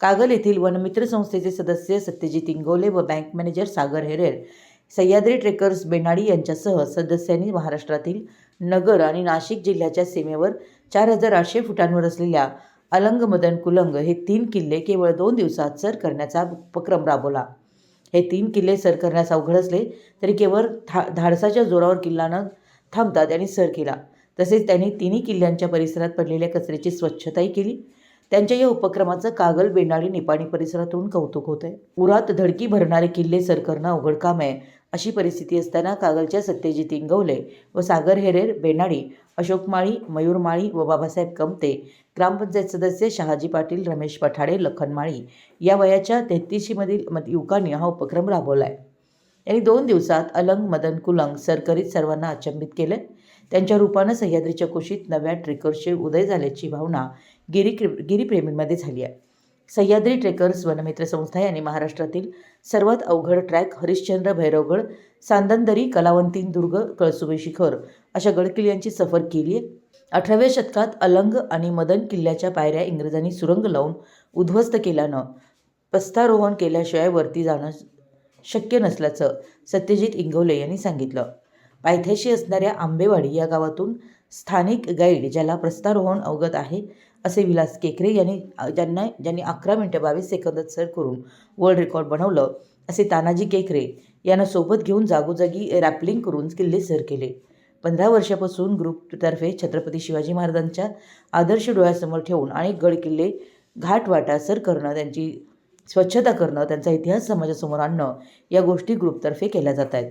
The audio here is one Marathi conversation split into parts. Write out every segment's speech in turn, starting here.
कागल येथील वनमित्र संस्थेचे सदस्य सत्यजित इंगोले व बँक मॅनेजर सागर हेरेर सह्याद्री ट्रेकर्स बेनाडी यांच्यासह सदस्यांनी महाराष्ट्रातील नगर आणि नाशिक जिल्ह्याच्या सीमेवर चार हजार आठशे फुटांवर असलेल्या अलंग मदन कुलंग हे तीन किल्ले केवळ दोन दिवसात सर करण्याचा उपक्रम राबवला. हे तीन किल्ले सर करण्यास अवघड असले तरी केवळ था धाडसाच्या जोरावर किल्ला न थांबता त्यांनी सर केला. तसेच त्यांनी तिन्ही किल्ल्यांच्या परिसरात पडलेल्या कचऱ्याची स्वच्छताही केली. त्यांच्या या उपक्रमाचं कागल बेंडाळी निपाणी परिसरातून कौतुक होत आहे उरात धडकी भरणारे किल्ले सर करणं अवघड काम आहे अशी परिस्थिती असताना कागलच्या सत्यजित इंगवले व सागर हेरेर बेनाडी अशोक माळी मयूर माळी व बाबासाहेब कमते ग्रामपंचायत सदस्य शहाजी पाटील रमेश पठाडे लखन माळी या वयाच्या तेहतीशीमधील युवकांनी हा उपक्रम राबवला आहे यांनी दोन दिवसात अलंग मदन कुलंग सरकरीत सर्वांना अचंबित केलं त्यांच्या रूपानं सह्याद्रीच्या कुशीत नव्या ट्रेकर्सचे उदय झाल्याची भावना गिरी गिरीप्रेमींमध्ये झाली आहे. सह्याद्री ट्रेकर्स वनमित्र संस्था यांनी महाराष्ट्रातील सर्वात अवघड ट्रॅक हरिश्चंद्र भैरवगड सांदनदरी कलावंतीन दुर्ग कळसुबे शिखर अशा गडकिल्ल्यांची सफर केली आहे. अठराव्या शतकात अलंग आणि मदन किल्ल्याच्या पायऱ्या इंग्रजांनी सुरंग लावून उद्ध्वस्त केल्यानं प्रस्तारोहण केल्याशिवाय वरती जाणं शक्य नसल्याचं सत्यजित इंगवले यांनी सांगितलं. पायथ्याशी असणाऱ्या आंबेवाडी या गावातून स्थानिक गाईड ज्याला प्रस्तारोहण अवगत आहे असे विलास केकरे यांनी ज्यांना ज्यांनी अकरा मिनटं बावीस सेकंदात सर करून वर्ल्ड रेकॉर्ड बनवलं असे तानाजी केकरे यांना सोबत घेऊन जागोजागी रॅपलिंग करून किल्ले सर केले. पंधरा वर्षापासून ग्रुपतर्फे छत्रपती शिवाजी महाराजांच्या आदर्श डोळ्यासमोर ठेवून अनेक गड किल्ले घाटवाटा सर करणं त्यांची स्वच्छता करणं त्यांचा इतिहास समाजासमोर आणणं या गोष्टी ग्रुपतर्फे केल्या जात आहेत.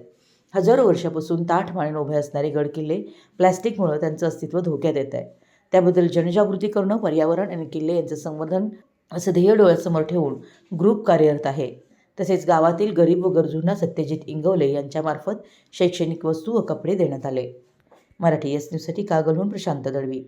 हजारो वर्षापासून ताठ मानेने उभे असणारे गडकिल्ले प्लॅस्टिकमुळं त्यांचं अस्तित्व धोक्यात येत आहे. त्याबद्दल जनजागृती करणं पर्यावरण आणि किल्ले यांचं संवर्धन असं ध्येय डोळ्यासमोर ठेवून ग्रुप कार्यरत आहे. तसेच गावातील गरीब व गरजूंना सत्यजित इंगवले यांच्यामार्फत शैक्षणिक वस्तू व कपडे देण्यात आले. मराठी एस न्यूजसाठी कागलहून प्रशांत दळवी.